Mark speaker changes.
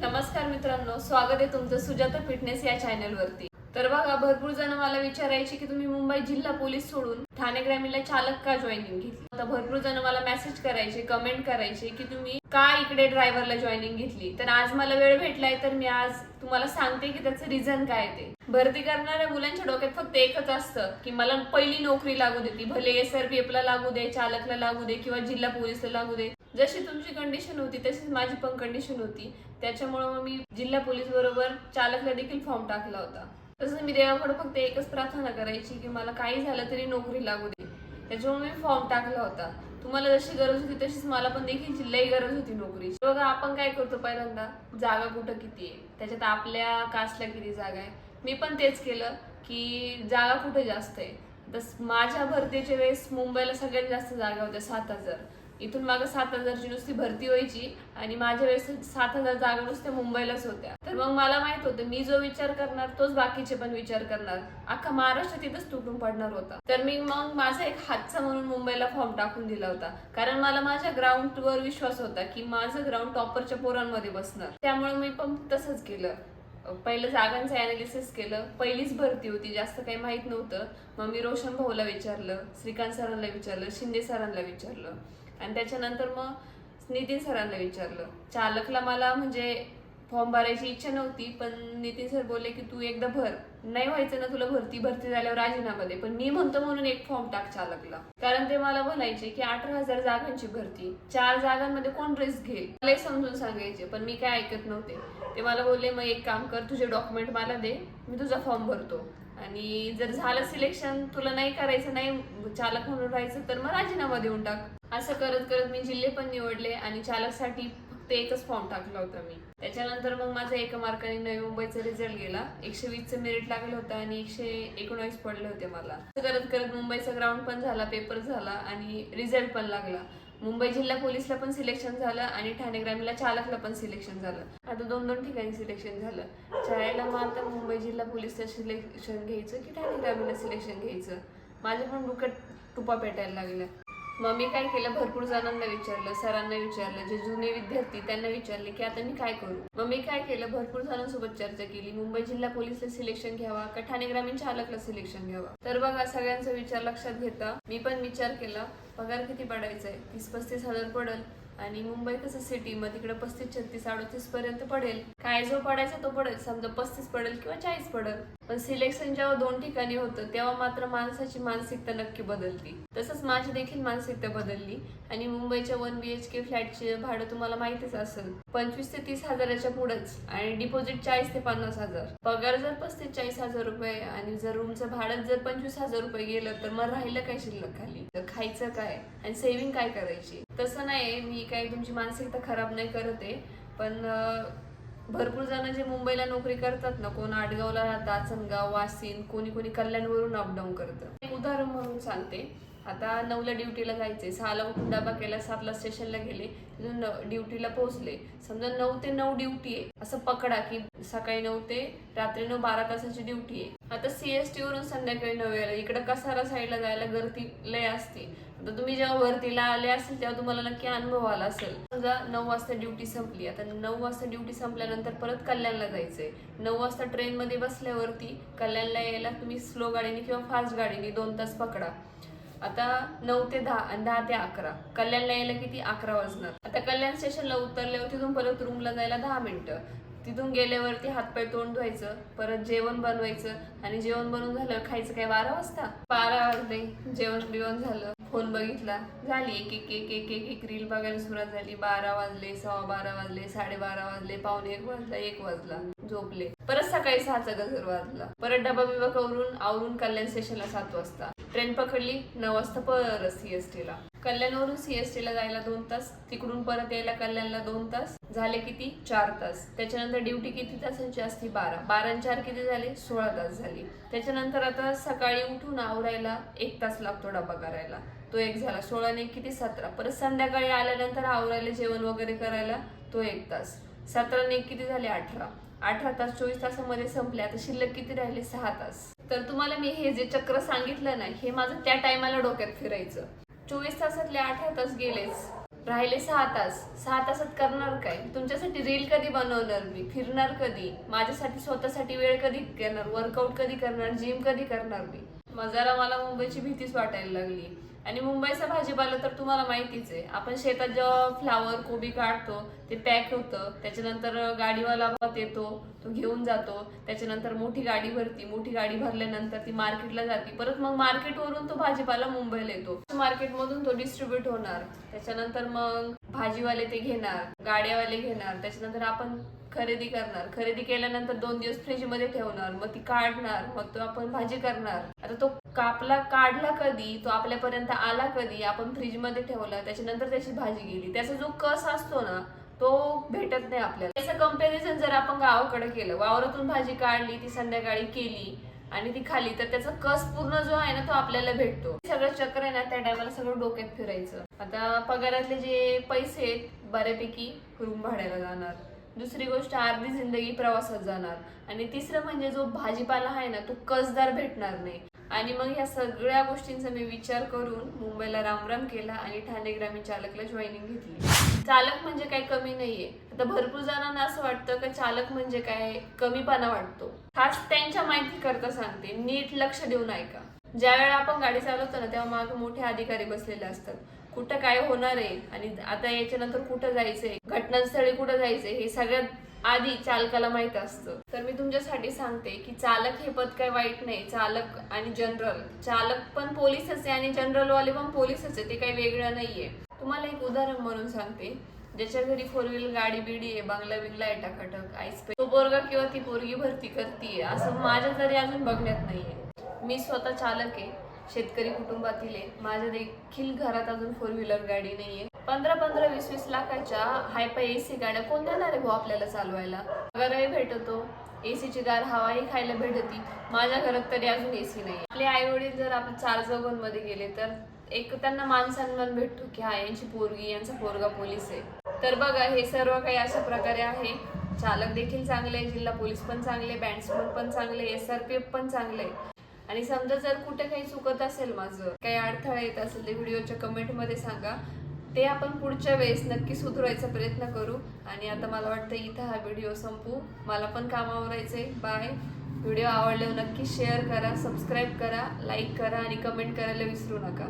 Speaker 1: नमस्कार मित्रांनो स्वागत आहे तुमचं सुजाता फिटनेस या चॅनलवरती. तर बघा भरपूर जण मला विचारायचे की तुम्ही मुंबई जिल्हा पोलीस सोडून ठाणे ग्रामीणला चालक का जॉईनिंग घेतली? आता भरपूर जण मला मेसेज करायचे कमेंट करायचे की तुम्ही का इकडे ड्रायव्हरला जॉईनिंग घेतली? तर आज मला वेळ भेटलाय तर मी आज तुम्हाला सांगते की त्याचं रिझन काय ते. भरती करणाऱ्या मुलांच्या डोक्यात फक्त एकच असतं की मला पहिली नोकरी लागू दे ती. भले एस आर पी ला लागू दे चालकला लागू दे किंवा जिल्हा पोलीसला लागू दे. जशी तुमची कंडिशन होती तशीच माझी पण कंडिशन होती. त्याच्यामुळं मग मी जिल्हा पोलीस बरोबर चालकला देखील फॉर्म टाकला होता. तसंच मी देवाकडे फक्त एकच प्रार्थना करायची की मला काही झालं तरी नोकरी लागू दे. त्याच्यामुळे मी फॉर्म टाकला होता. तुम्हाला जशी गरज होती तशीच मला पण देखील जिल्हाही गरज होती नोकरीची. बघा आपण काय करतो पहिल्यांदा? जागा कुठं किती आहे? त्याच्यात आपल्या कास्टला किती जागा आहे? मी पण तेच केलं की जागा कुठं जास्त आहे? तस माझ्या भरतीच्या वेळेस मुंबईला सगळ्यात जास्त जागा होत्या सात हजार. इथून मागं सात हजारची नुसती भरती व्हायची आणि माझ्या वेळेस सात हजार जागा नुसत्या मुंबईलाच होत्या. तर मग मला माहीत होतं मी जो विचार करणार तोच बाकीचे पण विचार करणार. अख्खा महाराष्ट्र तिथंच तुटून पडणार होता. तर मी मग माझा एक हातचा म्हणून मुंबईला फॉर्म टाकून दिला होता. कारण मला माझ्या ग्राउंडवर विश्वास होता की माझं ग्राउंड टॉपरच्या पोरांमध्ये बसणार. त्यामुळे मी पण तसंच केलं. पहिलं जागांचं अनालिसिस केलं. पहिलीच भरती होती जास्त काही माहीत नव्हतं. मग मी रोशन भाऊला विचारलं श्रीकांत सरांना विचारलं शिंदे सरांना विचारलं. आणि त्याच्यानंतर मग नितीन सरांना विचारलं. चालकला मला म्हणजे फॉर्म भरायची इच्छा नव्हती पण नितीन सर बोलले की तू एकदा भर. नाही व्हायचं ना तुला भरती भरती झाल्यावर राजीनामा दे. पण मी म्हणतो म्हणून एक फॉर्म टाक चालकला. कारण ते मला म्हणायचे की अठरा हजार जागांची भरती. चार जागांमध्ये कोण रिस्क घेईल? मलाही समजून सांगायचे पण मी काय ऐकत नव्हते. ते मला बोलले मग एक काम कर तुझे डॉक्युमेंट मला दे. मी तुझा फॉर्म भरतो. आणि जर झालं सिलेक्शन तुला नाही करायचं नाही चालक म्हणून राहायचं तर मग राजीनामा देऊन टाक. असं करत करत मी जिल्हे पण निवडले आणि चालकसाठी फक्त एकच फॉर्म टाकला होता मी. त्याच्यानंतर मग माझा एका मार्काने नवी मुंबईचा रिझल्ट गेला. एकशे वीसचं मेरिट लागलं होतं आणि एकशे एकोणावीस पडले होते मला. असं करत करत मुंबईचा ग्राउंड पण झाला पेपर झाला आणि रिझल्ट पण लागला. मुंबई जिल्हा पोलीसला पण सिलेक्शन झालं आणि ठाणे ग्रामीणला चालकला पण सिलेक्शन झालं. आता दोन दोन ठिकाणी सिलेक्शन झालं. शाळेला मग आता मुंबई जिल्हा पोलीसचं सिलेक्शन घ्यायचं की ठाणे ग्रामीणला सिलेक्शन घ्यायचं? माझं पण डोक्यात तुपा पेटायला लागल्या मग मी काय केलं? भरपूर जणांना विचारलं सरांना विचारलं जे जुने विद्यार्थी त्यांना विचारले की आता मी काय करू? मग मी काय केलं? भरपूर जणांसोबत चर्चा केली. मुंबई जिल्हा पोलीसला सिलेक्शन घ्यावा का ठाणे ग्रामीण चालकला सिलेक्शन घ्यावा? तर बघा सगळ्यांचा विचार लक्षात घेता. मी पण विचार केला पगार किती पडायचा आहे तीस पस्तीस हजार पडेल. आणि मुंबई कसं सिटी मग तिकडे पस्तीस छत्तीस अडतीस पर्यंत पडेल. काय जो पडायचा तो पडेल. समजा पस्तीस पडेल किंवा चाळीस पडेल. पण सिलेक्शन जेव्हा दोन ठिकाणी होतं तेव्हा मात्र माणसाची मानसिकता नक्की बदलती. तसंच माझी देखील मानसिकता बदलली. आणि मुंबईच्या वन बी एच के फ्लॅटचे भाडं तुम्हाला माहितीच असेल. पंचवीस ते तीस हजाराच्या पुढेच. आणि डिपॉझिट चाळीस ते पन्नास हजार. पगार जर पस्तीस चाळीस हजार रुपये आणि जर रूमचं भाडं जर पंचवीस हजार रुपये गेलं तर मग राहिलं काय शिल्लक खाली? तर खायचं काय? आणि सेव्हिंग काय करायची? तसं नाही मी काही तुमची मानसिकता खराब नाही करत आहे. पण भरपूर जण जे मुंबईला नोकरी करतात ना कोण आडगावला राहतात सनगाव वासिन कोणी कोणी कल्याणवरून अपडाऊन करतं. उदाहरण म्हणून सांगते. आता नऊला ड्युटीला जायचे सहाला उठून डबा केला सातला स्टेशनला गेले तिथून ड्युटीला पोहोचले. समजा नऊ ते नऊ ड्युटी आहे. असं पकडा की सकाळी नऊ ते रात्री नऊ बारा तासाची ड्युटी आहे. आता सीएसटी वरून संध्याकाळी नऊ यायला. इकडे कसारा साईडला जायला गर्दी लय असते. आता तुम्ही जेव्हा वरतीला आले असेल तेव्हा तुम्हाला नक्की अनुभव आला असेल. समजा नऊ वाजता ड्युटी संपली. आता नऊ वाजता ड्युटी संपल्यानंतर परत कल्याणला जायचंय. नऊ वाजता ट्रेनमध्ये बसल्यावरती कल्याणला यायला तुम्ही स्लो गाडीने किंवा फास्ट गाडीने दोन तास पकडा. आता नऊ ते दहा आणि दहा ते अकरा. कल्याणला यायला किती? अकरा वाजणार. आता कल्याण स्टेशनला उतरल्यावर तिथून परत रूमला जायला दहा मिनिटं. तिथून गेल्यावरती हातपाय तोंड धुवायचं परत जेवण बनवायचं आणि जेवण बनवून झालं खायचं काय? बारा वाजता? बारा वाजले. जेवण बिवण झालं. फोन बघितला. झाली एक एक एक एक एक एक रील बघायला सुरुवात झाली. बारा वाजले सव्वा बारा वाजले साडेबारा वाजले पावणे एक वाजला एक वाजला. झोपले. परत सकाळी सहाचा गजर वाजला. परत डबा बिबा करून आवरून कल्याण स्टेशनला सात वाजता. ट्रेन पकडली नऊ वाजता परत सीएसटी ला. कल्याणवरून सीएसटी ला जायला दोन तास तिकडून परत यायला कल्याणला दोन तास झाले किती? चार तास. त्याच्यानंतर ड्युटी किती तासांची असती? बारा. बारा चार किती झाले? सोळा तास झाली. त्याच्यानंतर आता सकाळी उठून आवरायला एक तास लागतो डबा करायला. तो एक झाला. सोळा ने किती? सतरा. परत संध्याकाळी आल्यानंतर आवरायला जेवण वगैरे करायला तो एक तास. सतरा ने किती झाले? अठरा. अठरा तास चोवीस तासामध्ये संपले. आता शिल्लक किती राहिले? सहा तास. तर तुम्हाला मी हे जे चक्र सांगितलं ना हे माझं त्या टायमाला डोक्यात फिरायचं. चोवीस तासातले अठरा तास गेलेच. राहिले सहा तास. सहा तासात करणार काय? तुमच्यासाठी रील कधी बनवणार मी? फिरणार कधी? माझ्यासाठी स्वतःसाठी वेळ कधी करणार वर्कआउट कधी करणार? जिम कधी करणार मी? मग जरा मला मुंबईची भीतीच वाटायला लागली. आणि मुंबईचा भाजीपाला तर तुम्हाला माहितीच आहे. आपण शेतात जेव्हा फ्लावर कोबी काढतो ते पॅक होतं. त्याच्यानंतर गाडीवाला भात येतो तो घेऊन जातो. त्याच्यानंतर मोठी गाडी भरती. मोठी गाडी भरल्यानंतर ती मार्केटला जाते. परत मग मार्केटवरून तो भाजीपाला मुंबईला येतो. मार्केटमधून तो डिस्ट्रीब्यूट होणार. त्याच्यानंतर मग भाजीवाले ते घेणार गाड्यावाले घेणार त्याच्यानंतर आपण खरेदी करणार. खरेदी केल्यानंतर दोन दिवस फ्रीजमध्ये ठेवणार मग ती काढणार मग तो आपण भाजी करणार. आता तो कापला काढला कधी तो आपल्यापर्यंत आला कधी आपण फ्रीजमध्ये ठेवला त्याच्यानंतर त्याची भाजी गेली. त्याचा जो कस असतो ना तो भेटत नाही आपल्याला. त्याचं कंपॅरिझन जर आपण गावाकडे केलं वावरातून भाजी काढली ती संध्याकाळी केली आणि ती खाली तर त्याचा कस पूर्ण जो आहे ना तो आपल्याला भेटतो. सगळं चक्र आहे ना त्या टायमाला सगळं डोक्यात फिरायचं. आता पगारातले जे पैसे आहेत बऱ्यापैकी रूम भाड्याला जाणार. दुसरी गोष्ट अर्धी जिंदगी प्रवासात जाणार. आणि तिसरं म्हणजे जो भाजीपाला आहे ना तो कसदार भेटणार नाही. आणि मग ह्या सगळ्या गोष्टींचा मी विचार करून मुंबईला रामराम केला आणि ठाणे ग्रामीण चालकला जॉईनिंग घेतली. चालक म्हणजे काय कमी नाहीये. आता भरपूर जणांना असं वाटतं की चालक म्हणजे काय कमीपणा वाटतो. खास त्यांच्या माहिती करता सांगते नीट लक्ष देऊन ऐका. ज्यावेळेला आपण गाडी चालवतो ना तेव्हा मागे मोठे अधिकारी बसलेले असतात. कुठं काय होणार आहे? आणि आता याच्यानंतर कुठं जायचंय? घटनास्थळी कुठं जायचंय? हे सगळ्यात आधी चालकाला माहीत असतं. तर मी तुमच्यासाठी सांगते की चालक हे पद काय वाईट नाही. चालक आणि जनरल. चालक पण पोलीसच आहे आणि जनरल वाले पण पोलीसच आहे. ते काही वेगळं नाहीये. तुम्हाला एक उदाहरण म्हणून सांगते. ज्याच्या घरी फोर व्हीलर गाडी बिडी आहे बंगला बिंगला आहे टाकाटक आईस तो पोरगा किंवा ती पोरगी भरती करतीये. असं माझ्या तरी अजून बघण्यात नाहीये. मी स्वतः चालक आहे. शेतकरी कुटुंबातील आहे. माझ्या देखील घरात अजून फोर व्हीलर गाडी नाहीये. पंधरा पंधरा वीस वीस लाखाच्या हायपाय एसी गाड्या कोण देणार आहे भाऊ आपल्याला चालवायला? पगारही भेटतो. एसीची गार हवाही खायला भेटती. माझ्या घरात तरी अजून एसी नाही आपले आई वडील जर आपण चार चौघांमध्ये गेले तर एक त्यांना मानसन्मान भेटतो की हा यांची पोरगी यांचा पोरगा पोलीस आहे. तर बघा हे सर्व काही अशा प्रकारे आहे. चालक देखील चांगले जिल्हा पोलीस पण चांगले बँड्समन पण चांगले एस आर पी एफ पण चांगले आणि समजा जर कुठे काही चुकत असेल माझं काही अडथळा येत असेल ते व्हिडिओच्या कमेंटमध्ये सांगा. ते आपण पुढच्या वेळेस नक्की सुधारायचा प्रयत्न करू. आणि आता मला वाटतं इथं हा व्हिडिओ संपू. मला पण कामावर आहे बाय व्हिडिओ आवडल्यावर नक्की शेअर करा सबस्क्राईब करा लाईक करा आणि कमेंट करायला विसरू नका.